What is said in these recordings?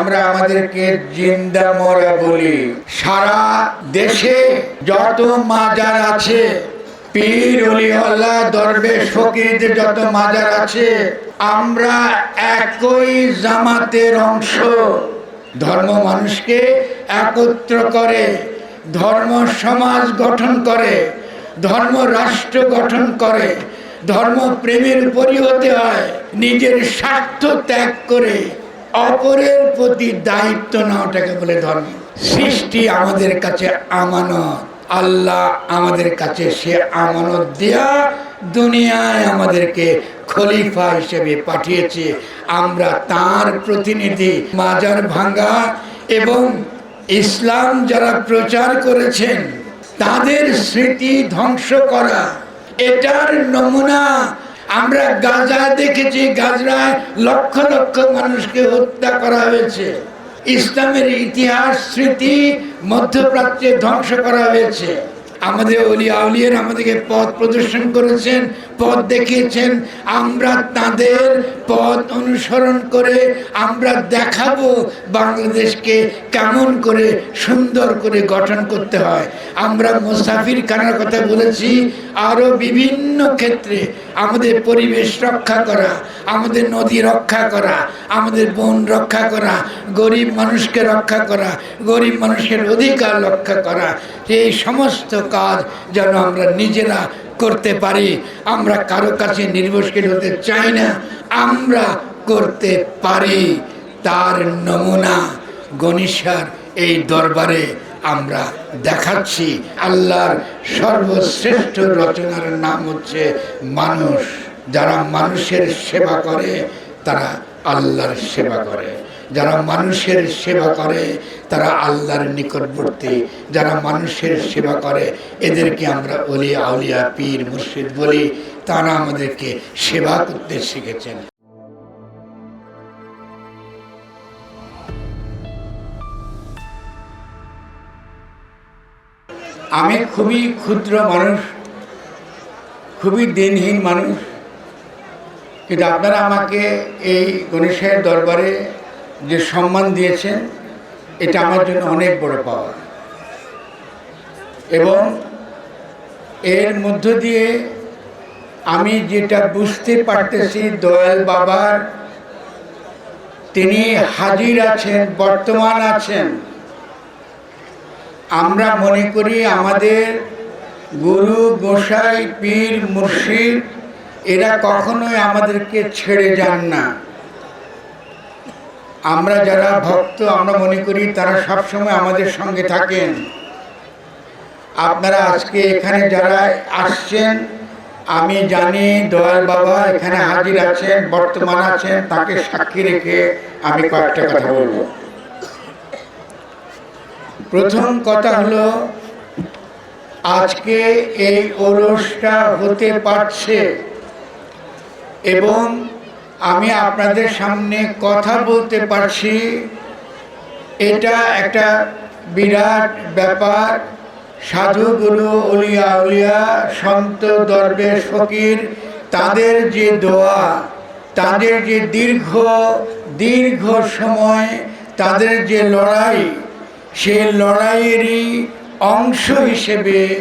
আমরা আমাদেরকে জিন্দা মরা বলি। সারা দেশে যত মাজার আছে, পীর অলিওয়াল্লাহ দরবেশ ফকিরদের যত মাজার আছে, আমরা একই জামাতের অংশ। ধর্ম মানুষকে একত্র করে, ধর্ম সমাজ গঠন করে, ধর্ম রাষ্ট্র গঠন করে, ধর্ম প্রেমের উপরই হতে হয়, নিজের স্বার্থ ত্যাগ করে। অপরের প্রতি দায়িত্ব নেওয়াটাকে বলে ধর্ম। সৃষ্টি আমাদের কাছে আমানত। আল্লাহ আমাদের কাছে সে আমানত দেয়া দুনিয়ায় আমাদেরকে খলিফা হিসেবে পাঠিয়েছে। আমরা তার প্রতিনিধি, মাজার ভাঙ্গা এবং ইসলাম যারা প্রচার করেছেন, তাদের স্মৃতি ধ্বংস করা। এটার নমুনা আমরা গাজা দেখেছি, গাজরায় লক্ষ লক্ষ মানুষকে হত্যা করা হয়েছে। ইসলামের ইতিহাস, স্মৃতি মধ্যপ্রাচ্যে ধ্বংস করা হয়েছে। আমাদের অলি আউলিয়ার আমাদেরকে পথ প্রদর্শন করেছেন, পথ দেখিয়েছেন। আমরা তাদের পথ অনুসরণ করে আমরা দেখাবো বাংলাদেশকে কেমন করে সুন্দর করে গঠন করতে হয়। আমরা মুসাফির খানার কথা বলেছি আরও বিভিন্ন ক্ষেত্রে আমাদের পরিবেশ রক্ষা করা, আমাদের নদী রক্ষা করা, আমাদের বন রক্ষা করা, গরিব মানুষকে রক্ষা করা, গরিব মানুষের অধিকার রক্ষা করা, এই সমস্ত কাজ যেন আমরা নিজেরা করতে পারি। আমরা কারও কাছে নির্ভরশীল হতে চাই না। আমরা করতে পারি। তার নমুনা গণিসার এই দরবারে আমরা দেখাচ্ছি। আল্লাহর সর্বশ্রেষ্ঠ রচনার নাম হচ্ছে মানুষ। যারা মানুষের সেবা করে, তারা আল্লাহর সেবা করে। যারা মানুষের সেবা করে তারা আল্লাহর নিকটবর্তী, যারা মানুষের সেবা করে, এদেরকে আমরা অলিয়া আউলিয়া, পীর, মুর্শিদ বলি, তারা আমাদেরকে সেবা করতে শিখেছেন। আমি খুবই ক্ষুদ্র মানুষ, খুবই দিনহীন মানুষ, কিন্তু আপনারা আমাকে এই গণেশের দরবারে যে সম্মান দিয়েছেন এটা আমার জন্য অনেক বড় পাওয়া। এবং এর মধ্য দিয়ে আমি যেটা বুঝতে পারতেছি দয়াল বাবার তিনি হাজির আছেন বর্তমান আছেন। আমরা মনে করি আমাদের গুরু গোসাই পীর মুর্শিদ এরা কখনোই আমাদেরকে ছেড়ে যান না। আমরা যারা ভক্ত, আমরা মনে করি তারা সবসময় আমাদের সঙ্গে থাকেন। আপনারা আজকে এখানে যারা আসছেন, আমি জানি দয়াল বাবা এখানে হাজির আছেন, বর্তমান আছেন, তাকে সাক্ষী রেখে আমি কয়েকটা কথা বলব। প্রথম কথা হলো, আজকে এই ওরসটা হতে পারছে এবং আমি আপনাদের সামনে কথা বলতে পারছি। এটা একটা বিরাট ব্যাপার। সাধুগুরু অলিয়া উলিয়া সন্ত দরবেশ ফকির, তাদের যে দোয়া, তাদের যে দীর্ঘ দীর্ঘ সময়, তাদের যে লড়াই সেই লড়াইয়েরই অংশ হিসেবে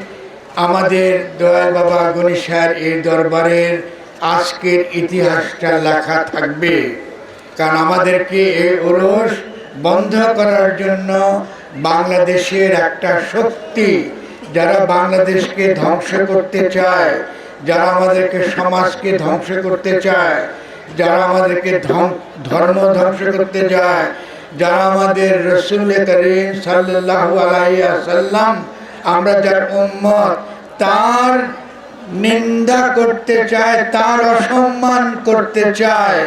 আমাদের দয়াল বাবা গণেশার এই দরবারের আজকের ইতিহাসটা লেখা থাকবে। কারণ আমাদেরকে এই ওরস বন্ধ করার জন্য বাংলাদেশের একটা শক্তি, যারা বাংলাদেশকে ধ্বংস করতে চায়, যারা আমাদেরকে সমাজকে ধ্বংস করতে চায়, যারা আমাদেরকে ধর্ম ধ্বংস করতে চায়, যারা আমাদের রসুল করিম সাল্লাহ আলাইসাল্লাম আমরা যার উম্মত, তার নিন্দা করতে চায়, তার অসম্মান করতে চায়।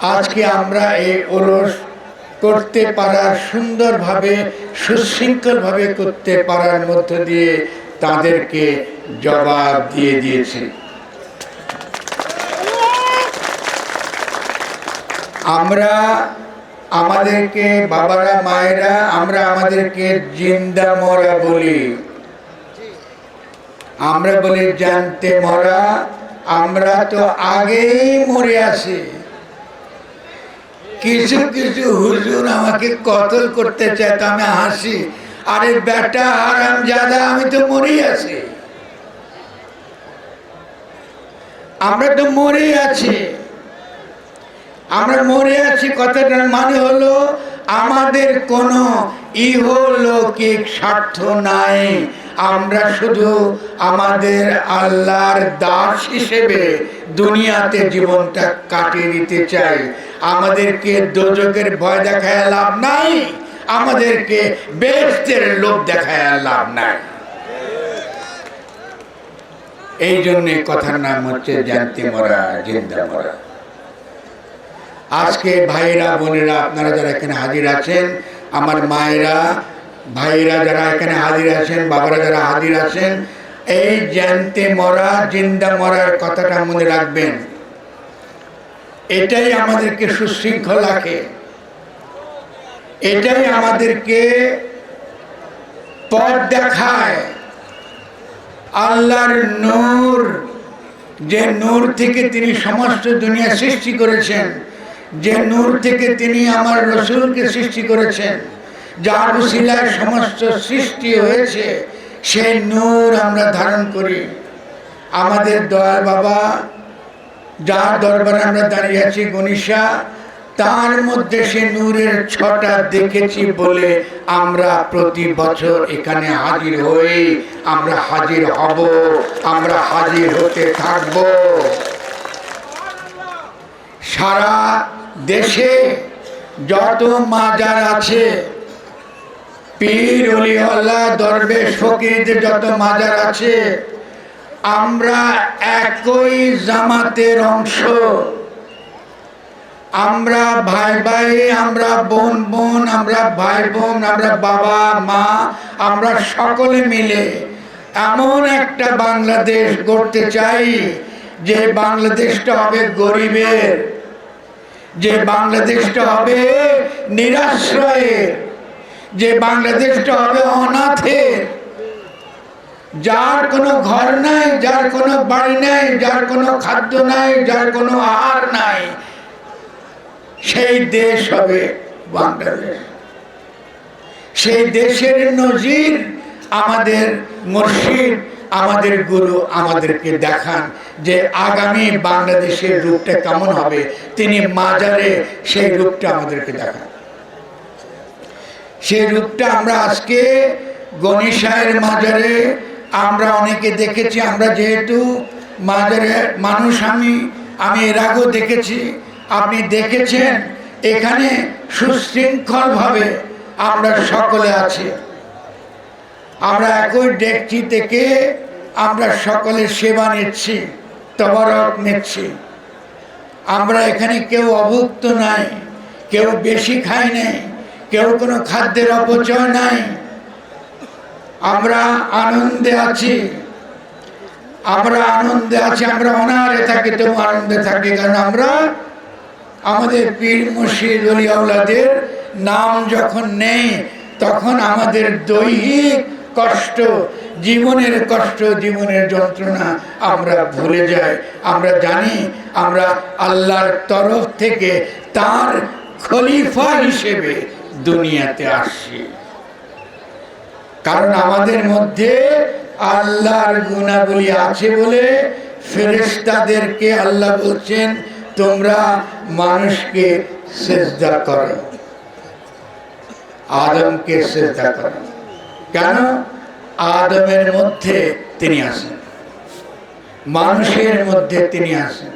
আজকে আমরা এই ওরস করতে পারার সুন্দরভাবে, সুশৃঙ্খলভাবে করতে পারার মধ্য দিয়ে তাদেরকে জবাব দিয়ে দিয়েছে। আমরা আমাদেরকে বাবারা, মায়েরা, আমরা আমাদেরকে জিন্দা মরা বলি। আমরা বলি, জানতে মরা, আমরা তো আগেই মরে আছি। কিছু কিছু হুজুর আমাকে কতল করতে চায় তো আমি হাসি। আরে বেটা আরাম জাদা আমি তো মরেই আছি। আমরা তো মরে আছি। আমরা মরে আছি কথাটার মানে হলো আমাদের কোনো ইহলৌকিক স্বার্থ নাই। আমরা শুধু আমাদের আল্লাহর দাস হিসেবে দুনিয়াতে জীবনটা কাটিয়ে দিতে চাই। আমাদেরকে দোজকের ভয় দেখায় লাভ নাই, আমাদেরকে বেস্তের লোভ দেখায় লাভ নাই। এই জন্য কথার নাম হচ্ছে জানতে মরা, জিন্দা মরা। আজকে ভাইরা, বোনেরা, আপনারা যারা এখানে হাজির আছেন, আমার মায়েরা, ভাইরা যারা এখানে হাজির আছেন, বাবারা যারা হাজির আছেন, এই জানতে মরা, জিন্দা মরার কথাটা মনে রাখবেন। এটাই আমাদেরকে সুশৃঙ্খল রাখে এটাই আমাদেরকে পথ দেখায়। আল্লাহর নূর, যে নূর থেকে তিনি সমস্ত দুনিয়া সৃষ্টি করেছেন যে নূর থেকে তিনি আমার রসুলকে সৃষ্টি করেছেন, যার উসিলায় সমস্ত সৃষ্টি হয়েছে সেই নূর আমরা ধারণ করি। আমাদের দয়াল বাবা, যার দরবারে আমরা দাঁড়িয়ে আছি গণিসা তার মধ্যে সে নূরের ছটা দেখেছি বলে আমরা প্রতি বছর এখানে হাজির হই। আমরা হাজির হব, আমরা হাজির হতে থাকব। সারা দেশে যত মাজার আছে, পীর অলিওয়াল্লাহ দরবেশ ফকিরদের যত মাজার আছে, আমরা একই জামাতের অংশ। আমরা ভাই ভাই, আমরা বোন বোন, আমরা ভাই বোন, আমরা বাবা, মা, আমরা সকলে মিলে এমন একটা বাংলাদেশ গড়তে চাই, যে বাংলাদেশটা হবে গরিবের। যে বাংলাদেশটা হবে নিরাশ্রয়ের যে বাংলাদেশটা হবে অনাথের যার কোনো ঘর নাই, যার কোনো বাড়ি নাই, যার কোনো খাদ্য নাই, যার কোনো আহার নাই, সেই দেশ হবে বাংলাদেশ। সেই দেশের নজির আমাদের মুর্শিদ আমাদের গুরু আমাদেরকে দেখান যে আগামী বাংলাদেশের রূপটা কেমন হবে। তিনি মাজারে সেই রূপটা আমাদেরকে দেখান। সেই রূপটা আমরা আজকে গণিসায়ের মাজারে আমরা অনেকে দেখেছি, আমরা যেহেতু মাজারে মানুষ, আমি আমি এর আগেও দেখেছি, আপনি দেখেছেন, এখানে সুশৃঙ্খলভাবে আমরা সকলে আছি। আমরা একই ডেকচি থেকে আমরা সকলে সেবা নিচ্ছি, তবরক নিচ্ছি। আমরা এখানে কেউ অভুক্ত নাই, কেউ বেশি খাই নাই, কেউ কোনো খাদ্যের অপচয় নাই। আমরা আনন্দে আছি, আমরা আনন্দে আছি, আমরা অনারে থাকি, তবু আনন্দে থাকি, কারণ আমরা আমাদের পীর মুর্শিদ অলিয়াউলাদের নাম যখন নেই, তখন আমাদের দৈহিক কষ্ট, জীবনের কষ্ট, জীবনের যন্ত্রণা আমরা ভুলে যাই। আমরা জানি, আমরা আল্লাহর তরফ থেকে তার খলিফা হিসেবে দুনিয়াতে আসছি কারণ আমাদের মধ্যে আল্লাহর গুণাবলী আছে বলে ফেরেশতাদেরকে আল্লাহ বলছেন, তোমরা মানুষকে সেজদা করো, আদমকে সেজদা করো। কেন আদমের মধ্যে তিনি আসেন? মানুষের মধ্যে তিনি আসেন?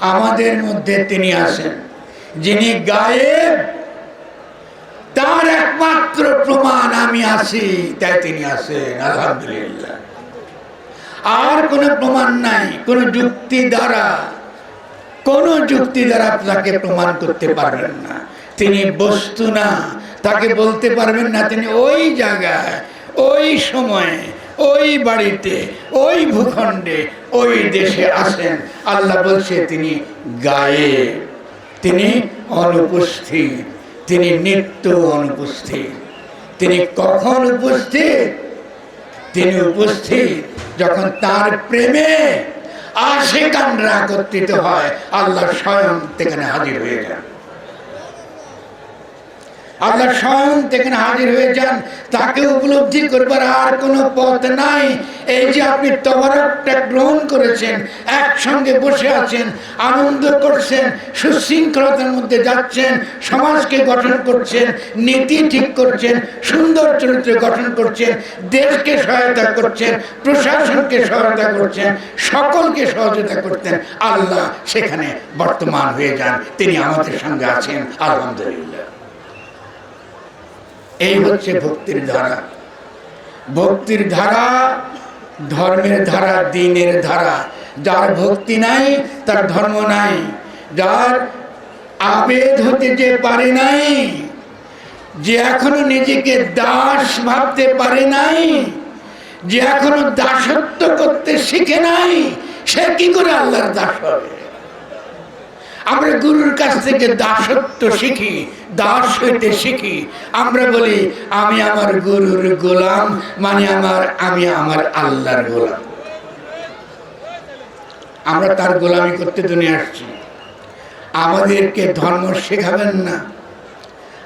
আমাদের মধ্যে তিনি আসেন। যিনি গায়েব, তার একমাত্র প্রমাণ আমি আছি, তাই তিনি আসেন, আলহামদুলিল্লাহ। আর কোনো প্রমাণ নাই, কোনো যুক্তি দ্বারা, কোন যুক্তি দ্বারা তাকে প্রমাণ করতে পারবেন না। তিনি বস্তু না তাকে বলতে পারবেন না তিনি ওই জায়গায় ওই সময়ে ওই বাড়িতে ওই ভূখণ্ডে ওই দেশে আসেন। আল্লাহ বলছে তিনি গায়ে তিনি অনুপস্থিত তিনি নিত্য অনুপস্থিত। তিনি কখন উপস্থিত? তিনি উপস্থিত যখন তার প্রেমে আশেকানরা একত্রিত হয় আল্লাহ স্বয়ং সেখানে হাজির হয়ে যান। আল্লাহ স্বয়ং সেখানে হাজির হয়ে যান। তাকে উপলব্ধি করবার আর কোনো পথ নাই। এই যে আপনি তবরকটা গ্রহণ করেছেন, একসঙ্গে বসে আছেন, আনন্দ করছেন, সুশৃঙ্খলতার মধ্যে যাচ্ছেন, সমাজকে গঠন করছেন, নীতি ঠিক করছেন, সুন্দর চরিত্র গঠন করছেন, দেশকে সহায়তা করছেন, প্রশাসনকে সহায়তা করছেন, সকলকে সহযোগিতা করতেন। আল্লাহ সেখানে বর্তমান হয়ে যান। তিনি আমাদের সঙ্গে আছেন। আলহামদুলিল্লাহ। এই হচ্ছে ভক্তির ধারা। ভক্তির ধারা ধর্মের ধারা, দিনের ধারা। যার ভক্তি নাই, তার ধর্ম নাই। যার আবেদ হতে যে পারে নাই, যে এখনও নিজেকে দাস ভাবতে পারে নাই, যে এখনও দাসত্ব করতে শিখে নাই, সে কি করে আল্লাহর দাস হবে? আমরা গুরুর কাছ থেকে দাসত্ব শিখি দাস হইতে শিখি। আমরা বলি আমি আমার গুরুর গোলাম মানে আমার আমি আমার আল্লাহর গোলাম। আমরা তার গোলামি করতে দুনিয়া আসছি। আমাদেরকে ধর্ম শেখাবেন না।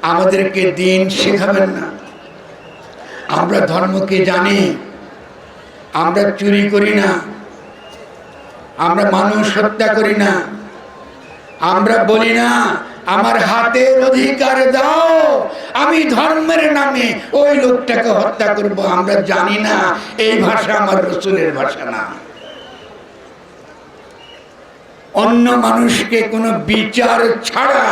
আমাদেরকে দিন শেখাবেন না। আমরা ধর্মকে জানি আমরা চুরি করি না। আমরা মানুষ হত্যা করি না। আমরা বলি না, আমার হাতের অধিকার দাও, আমি ধর্মের নামে ওই লোকটাকে হত্যা করব, আমরা জানি না, এই ভাষা আমার রসুলের ভাষা না। অন্য মানুষকে কোনো বিচার ছাড়া,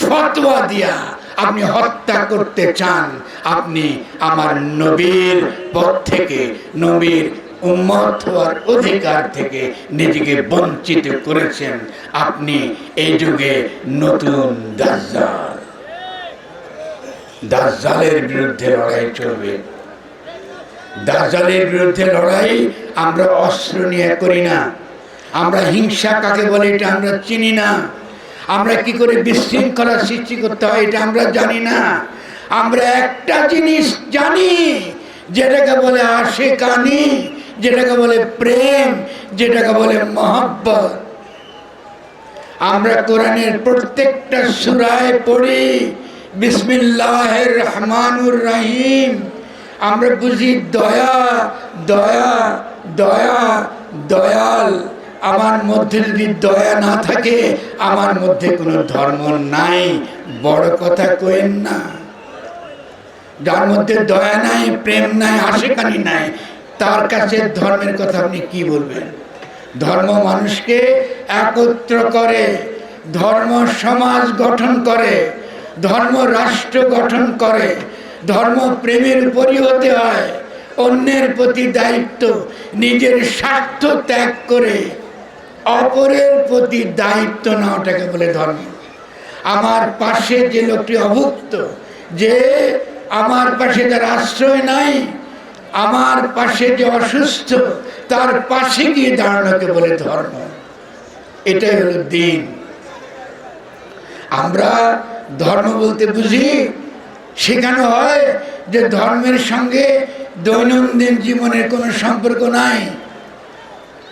ফতোয়া দিয়া আপনি হত্যা করতে চান, আপনি আমার নবীর পথ থেকে, নবীর উম্মত হওয়ার অধিকার থেকে নিজেকে বঞ্চিত করেছেন আপনি এই যুগে নতুন দাজ্জাল। দাজ্জালের বিরুদ্ধে লড়াই চলবে। দাজ্জালের বিরুদ্ধে লড়াই আমরা অস্ত্র নিয়ে করি না। আমরা হিংসা কাকে বলে এটা আমরা চিনি না। আমরা কি করে বিশৃঙ্খলা সৃষ্টি করতে হয় এটা আমরা জানি না। আমরা একটা জিনিস জানি, যেটাকে বলে আশে কানি যেটাকে বলে প্রেম, যেটাকে বলে মহব্বত। আমরা কোরআনের প্রত্যেকটা সুরায় পড়ি, বিসমিল্লাহের রহমানুর রহিম। আমরা বুঝি দয়া দয়া দয়া, দয়াল। আমার মধ্যে যদি দয়া না থাকে, আমার মধ্যে কোনো ধর্ম নাই। বড় কথা কইেন না। যার মধ্যে দয়া নাই, প্রেম নাই, আশেকানি নাই তার কাছে ধর্মের কথা আপনি কি বলবেন? ধর্ম মানুষকে একত্র করে, ধর্ম সমাজ গঠন করে, ধর্ম রাষ্ট্র গঠন করে, ধর্ম প্রেমের উপরই হতে হয়, অন্যের প্রতি দায়িত্ব, নিজের স্বার্থ ত্যাগ করে, অপরের প্রতি দায়িত্ব নেওয়াটাকে বলে ধর্ম। আমার পাশে যে লোকটি অভুক্ত, যে আমার পাশে যার আশ্রয় নাই আমার পাশে যে অসুস্থ, তার পাশে গিয়ে দাঁড়ানোকে বলে ধর্ম। এটাই হলো দিন। আমরা ধর্ম বলতে বুঝি, শেখানো হয় যে ধর্মের সঙ্গে দৈনন্দিন জীবনের কোনো সম্পর্ক নাই।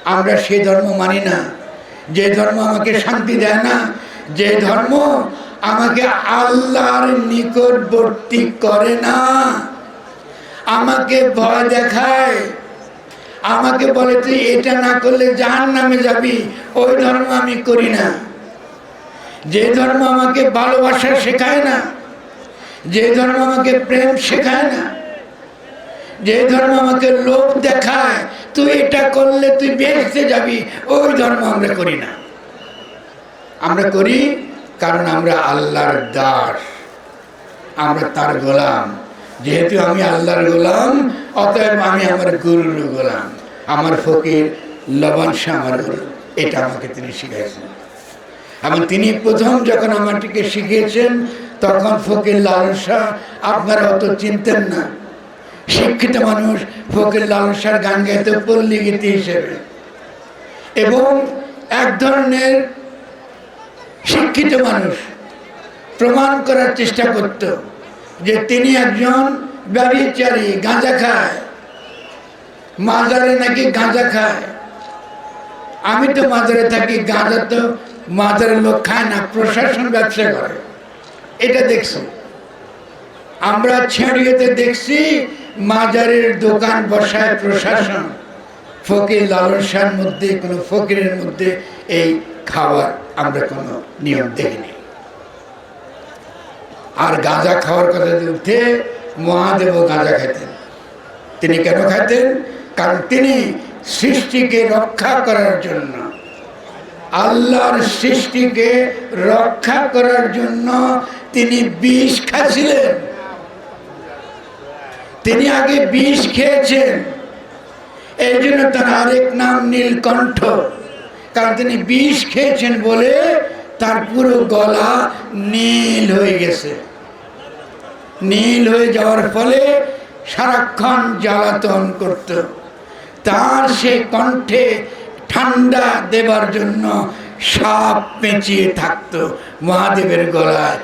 আমরা সেই ধর্ম মানি না। যে ধর্ম আমাকে শান্তি দেয় না, যে ধর্ম আমাকে আল্লাহর নিকটবর্তী করে না। আমাকে ভয় দেখায়। আমাকে বলে, তুই এটা না করলে জাহান নামে যাবি। ওই ধর্ম আমি করি না। যে ধর্ম আমাকে ভালোবাসা শেখায় না, যে ধর্ম আমাকে প্রেম শেখায় না, যে ধর্ম আমাকে লোভ দেখায়, তুই এটা করলে তুই বেসতে যাবি। ওই ধর্ম আমরা করি না। আমরা করি কারণ আমরা আল্লাহর দাস, আমরা তার গোলাম। যেহেতু আমি আল্লাহর গোলাম, অতএব আমি আমার গুরুর গোলাম। আমার ফকির লবণ আমার গুরু। এটা আমাকে তিনি শিখাইছেন এবং তিনি প্রথম যখন আমাটিকে শিখিয়েছেন, তখন ফকির লাল শাহ, আপনারা অত চিনতেন না। শিক্ষিত মানুষ ফকির লাল শাহর গান গাইতে পল্লী গীতি হিসেবে। এবং এক ধরনের শিক্ষিত মানুষ প্রমাণ করার চেষ্টা করত। যে তিনি একজন ব্যবচারী গাঁজা খায়। মাজারে নাকি গাঁজা খায়। আমি তো মাজারে থাকি, গাঁজা তো মাজারের লোক খায় না, প্রশাসন ব্যবসা করে। এটা দেখছি। আমরা ছেড়িয়েতে দেখছি, মাজারের দোকান বসায় প্রশাসন। ফকির লালসার মধ্যে, কোনো ফকিরের মধ্যে এই খাবার আমরা কোনো নিয়ম দেখিনি। আর গাঁজা খাওয়ার কথা উঠে মহাদেব গাঁজা খাইতেন। তিনি কেন খাইতেন? কারণ তিনি সৃষ্টিকে রক্ষা করার জন্য, আল্লাহর সৃষ্টিকে রক্ষা করার জন্য তিনি বিষ খাচ্ছিলেন তিনি আগে বিষ খেয়েছেন। এই জন্য তার আরেক নাম নীলকণ্ঠ। কারণ তিনি বিষ খেয়েছেন বলে তার পুরো গলা নীল হয়ে গেছে। নীল হয়ে যাওয়ার ফলে সারাক্ষণ জ্বালাতন করত। তার সে কণ্ঠে ঠান্ডা দেবার জন্য সাপ পেঁচিয়ে থাকতো। মহাদেবের গলায়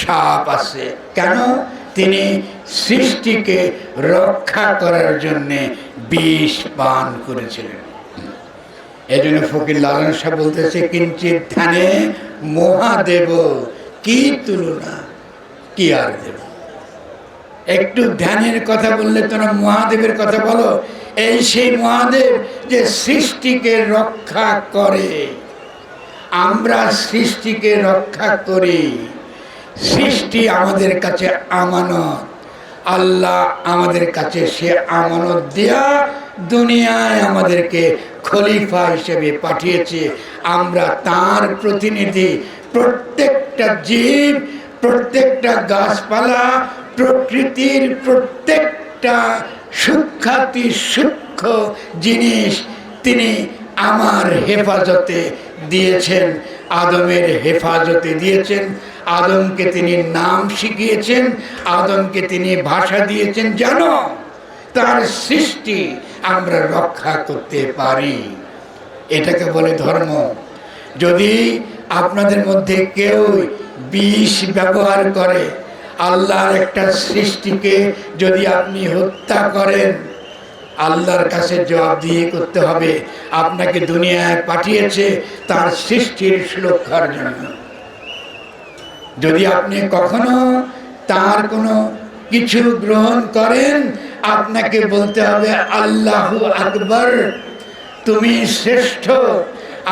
সাপ আছে। কেন? তিনি সৃষ্টিকে রক্ষা করার জন্যে বিষ পান করেছিলেন। এই জন্য ফকির লালন সাহেব বলতেছে কিঞ্চিত ধ্যানে মহাদেব, কি তুলনা? কি আর দেব? একটু ধ্যানের কথা বললে তোমরা মহাদেবের কথা বলো? এই সেই মহাদেব যে সৃষ্টিকে রক্ষা করে। আমরা সৃষ্টিকে রক্ষা করি। সৃষ্টি আমাদের কাছে আমানত। আল্লাহ আমাদের কাছে সে আমানত দেয়া দুনিয়ায় আমাদেরকে খলিফা হিসেবে পাঠিয়েছে। আমরা তার প্রতিনিধি, প্রত্যেকটা জীব, প্রত্যেকটা গাছপালা, প্রকৃতির প্রত্যেকটা সূক্ষাতি সূক্ষ্ম জিনিস তিনি আমার হেফাজতে দিয়েছেন, আদমের হেফাজতে দিয়েছেন। আদমকে তিনি নাম শিখিয়েছেন, আদমকে তিনি ভাষা দিয়েছেন। জানো, তার সৃষ্টি আমরা রক্ষা করতে পারি। এটাকে বলে ধর্ম। যদি আপনাদের মধ্যে কেউ বিষ ব্যবহার করে, আল্লাহর একটা সৃষ্টিকে যদি আপনি হত্যা করেন, আল্লাহর কাছে জবাবদিহি করতে হবে, আপনাকে দুনিয়ায় পাঠিয়েছে তার সৃষ্টির সুরক্ষার জন্য। যদি আপনি কখনো তার কোনো কিছু গ্রহণ করেন আপনাকে বলতে হবে, আল্লাহ আকবর। তুমি শ্রেষ্ঠ।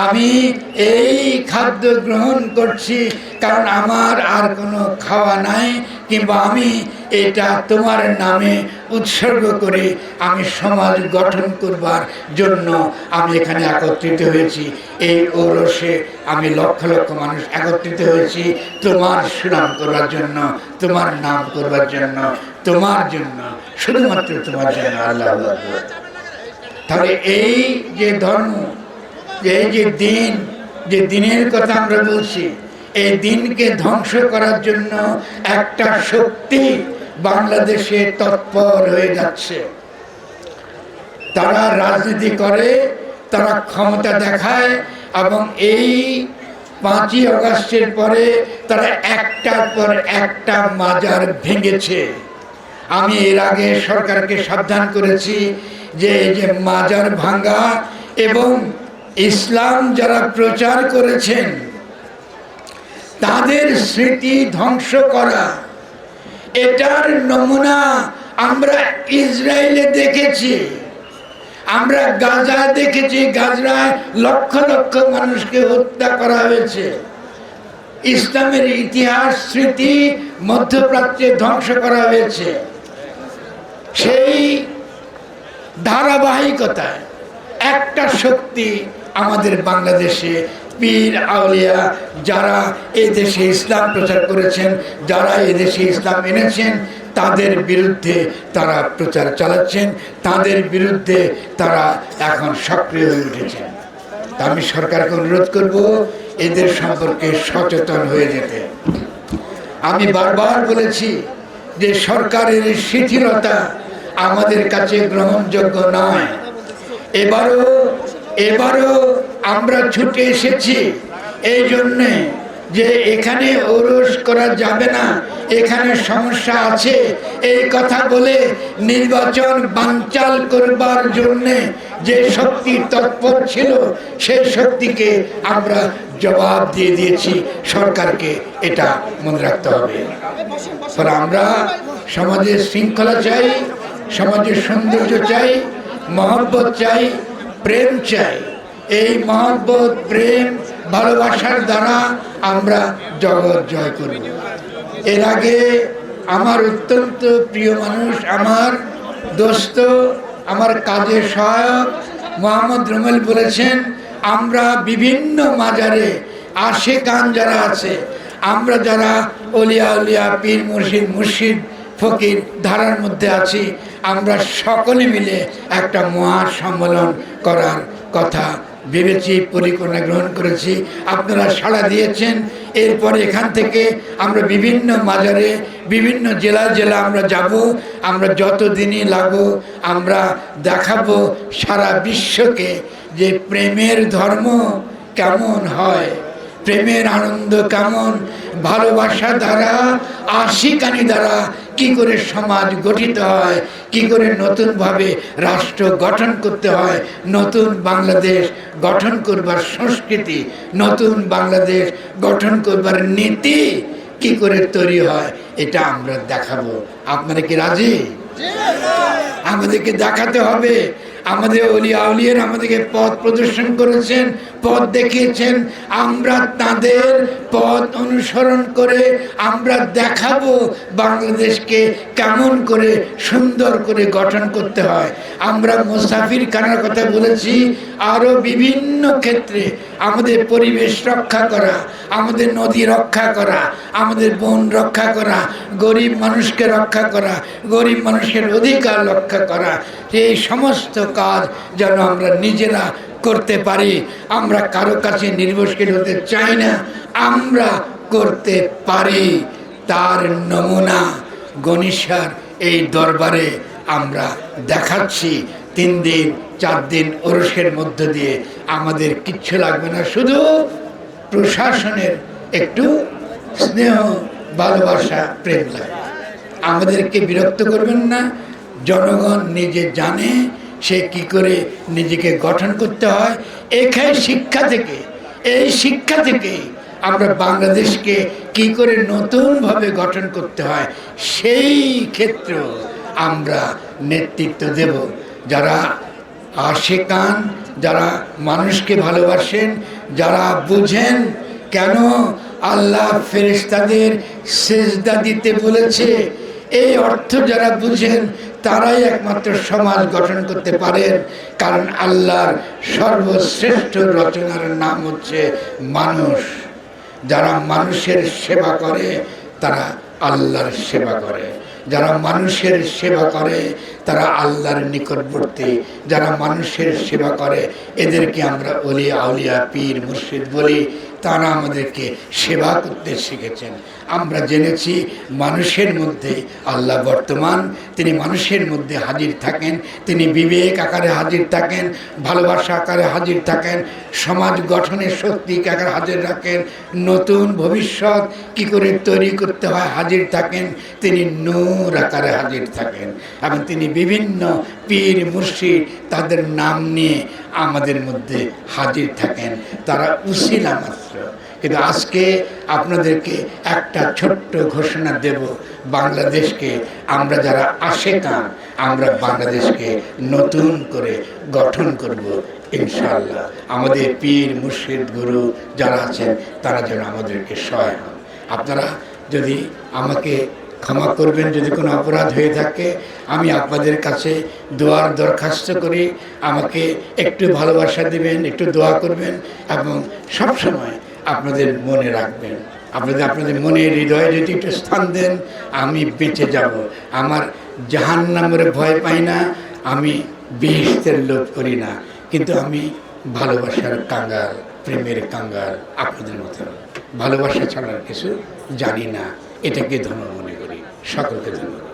আমি এই খাদ্য গ্রহণ করছি, কারণ আমার আর কোনো খাওয়া নাই, কিংবা আমি এটা তোমার নামে উৎসর্গ করে। আমি সমাজ গঠন করবার জন্য আমি এখানে একত্রিত হয়েছি। এই ঔরসে আমি লক্ষ লক্ষ মানুষ একত্রিত হয়েছি, তোমার সুনাম করবার জন্য, তোমার নাম করবার জন্য। তোমার জন্য, শুধুমাত্র তোমার জন্য আল্লাহ তাহলে এই যে ধর্ম, এই যে দিন, যে দিনের কথা আমরা বলছি, এই দিনকে ধ্বংস করার জন্য একটা শক্তি বাংলাদেশে তৎপর হয়ে যাচ্ছে। তারা রাজনীতি করে, তারা ক্ষমতা দেখায় এবং এই পাঁচই আগস্টের পরে তারা একটার পর একটা মাজার ভেঙেছে। আমি এর আগে সরকারকে সাবধান করেছি যে যে মাজার ভাঙ্গা এবং ইসলাম যারা প্রচার করেছেন, তাদের স্মৃতি ধ্বংস করা, এটার নমুনা আমরা ইসরায়েলে দেখেছি। আমরা গাজা দেখেছি গাজরায় লক্ষ লক্ষ মানুষকে হত্যা করা হয়েছে। ইসলামের ইতিহাস, স্মৃতি মধ্যপ্রাচ্যে ধ্বংস করা হয়েছে। সেই ধারাবাহিকতায় একটা শক্তি আমাদের বাংলাদেশে পীর, আউলিয়া যারা এই দেশে ইসলাম প্রচার করেছেন, যারা এই দেশে ইসলাম এনেছেন, তাদের বিরুদ্ধে তারা প্রচার চালাচ্ছেন, তাদের বিরুদ্ধে তারা এখন সক্রিয় হয়ে উঠেছেন। আমি সরকারকে অনুরোধ করব, এদের সম্পর্কে সচেতন হয়ে যেতে। আমি বারবার বলেছি যে সরকারের শিথিলতা আমাদের কাছে গ্রহণযোগ্য নয়। এবারও এবারও আমরা ছুটে এসেছি। এই জন্যে যে এখানে ওরস করা যাবে না, এখানে সমস্যা আছে, এই কথা বলে নির্বাচন বাঞ্চাল করবার জন্যে যে শক্তি তৎপর ছিল সেই শক্তিকে আমরা জবাব দিয়ে দিয়েছি। সরকারকে এটা মনে রাখতে হবে। ফলে আমরা সমাজের শৃঙ্খলা চাই, সমাজের সৌন্দর্য চাই, মহব্বত চাই, প্রেম চাই। এই মহব্বত, প্রেম, ভালোবাসার দ্বারা আমরা জগৎ জয় করব। এর আগে আমার অত্যন্ত প্রিয় মানুষ, আমার দোস্ত আমার কাজের সহায়ক মোহাম্মদ রুমেল বলেছেন, আমরা বিভিন্ন মাজারে আশে কান যারা আছে, আমরা যারা অলিয়া উলিয়া, পীর মুর্শিদ মুর্শিদ, ফকির ধারার মধ্যে আছি, আমরা সকলে মিলে একটা মহা সম্মেলন করার কথা ভেবেছি, পরিকল্পনা গ্রহণ করেছি। আপনারা সাড়া দিয়েছেন। এরপর এখান থেকে আমরা বিভিন্ন মাজারে, বিভিন্ন জেলা জেলা আমরা যাব। আমরা যত দিনই লাগবো আমরা দেখাবো সারা বিশ্বকে যে প্রেমের ধর্ম কেমন হয়, প্রেমের আনন্দ কেমন ভালোবাসা দ্বারা, আশিকানি দ্বারা কি করে সমাজ গঠিত হয়, কি করে নতুনভাবে রাষ্ট্র গঠন করতে হয়, নতুন বাংলাদেশ গঠন করবার সংস্কৃতি, নতুন বাংলাদেশ গঠন করবার নীতি কি করে তৈরি হয়, এটা আমরা দেখাবো। আপনারা কি রাজি? আমাদেরকে দেখাতে হবে। আমাদের অলি আউলিয়ার আমাদেরকে পথ প্রদর্শন করেছেন। পথ দেখিয়েছেন, আমরা তাদের পথ অনুসরণ করে আমরা দেখাবো বাংলাদেশকে কেমন করে সুন্দর করে গঠন করতে হয়। আমরা মুসাফির খানার কথা বলেছি আরও বিভিন্ন ক্ষেত্রে আমাদের পরিবেশ রক্ষা করা, আমাদের নদী রক্ষা করা, আমাদের বন রক্ষা করা, গরিব মানুষকে রক্ষা করা, গরিব মানুষের অধিকার রক্ষা করা, এই সমস্ত কাজ যেন আমরা নিজেরা করতে পারি। আমরা কারও কাছে নির্ভরশীল হতে চাই না। আমরা করতে পারি। তার নমুনা গণিসার এই দরবারে আমরা দেখাচ্ছি। তিন দিন, চার দিন ওরসের মধ্য দিয়ে আমাদের কিচ্ছু লাগবে না। শুধু প্রশাসনের একটু স্নেহ, ভালোবাসা, প্রেম লাগে। আমাদেরকে বিরক্ত করবেন না। জনগণ নিজে জানে সে কি করে নিজেকে গঠন করতে হয়? এখানে শিক্ষা থেকে, এই শিক্ষা থেকে আমরা বাংলাদেশকে কি করে নতুনভাবে গঠন করতে হয়? সেই ক্ষেত্র আমরা নেতৃত্ব দেব। যারা আশেকান যারা মানুষকে ভালোবাসেন, যারা বুঝেন কেন আল্লাহ ফেরেশতাদের সেজদা দিতে বলেছে, এই অর্থ যারা বুঝেন তারাই একমাত্র সমাজ গঠন করতে পারেন। কারণ আল্লাহর সর্বশ্রেষ্ঠ রচনার নাম হচ্ছে মানুষ। যারা মানুষের সেবা করে, তারা আল্লাহর সেবা করে। যারা মানুষের সেবা করে, তারা আল্লাহর নিকটবর্তী। যারা মানুষের সেবা করে, এদেরকে আমরা অলিয়া আউলিয়া পীর, মুর্শিদ বলি। তারা আমাদেরকে সেবা করতে শিখেছেন। আমরা জেনেছি মানুষের মধ্যে আল্লাহ বর্তমান, তিনি মানুষের মধ্যে হাজির থাকেন, তিনি বিবেক আকারে হাজির থাকেন, ভালোবাসা আকারে হাজির থাকেন, সমাজ গঠনের শক্তি আকারে হাজির রাখেন, নতুন ভবিষ্যৎ কি করে তৈরি করতে হয় হাজির থাকেন, তিনি নূর আকারে হাজির থাকেন। এবং তিনি বিভিন্ন পীর, মুর্শিদ তাদের নাম নিয়ে আমাদের মধ্যে হাজির থাকেন। তারা উশিলা মাত্র। কিন্তু আজকে আপনাদেরকে একটা ছোট্ট ঘোষণা দেব, বাংলাদেশকে আমরা যারা আসে আশেকান, আমরা বাংলাদেশকে নতুন করে গঠন করব ইনশাল্লাহ আমাদের পীর মুর্শিদ গুরু যারা আছেন, তারা যেন আমাদেরকে সহায় হন। আপনারা যদি আমাকে ক্ষমা করবেন যদি কোনো অপরাধ হয়ে থাকে। আমি আপনাদের কাছে দোয়ার দরখাস্ত করি। আমাকে একটু ভালোবাসা দিবেন, একটু দোয়া করবেন এবং সবসময় আপনাদের মনে রাখবেন। আপনাদের আপনাদের মনে হৃদয়ে যদি একটু স্থান দেন, আমি বেঁচে যাব। আমার জাহান নামের ভয় পাই না, আমি বিহিস্তের লোভ করি না। কিন্তু আমি ভালোবাসার কাঙ্গাল, প্রেমের কাঙ্গাল আপনাদের মতো। ভালোবাসা ছাড়ার কিছু জানি না। এটাকে করি সকলকে ধন্যবাদ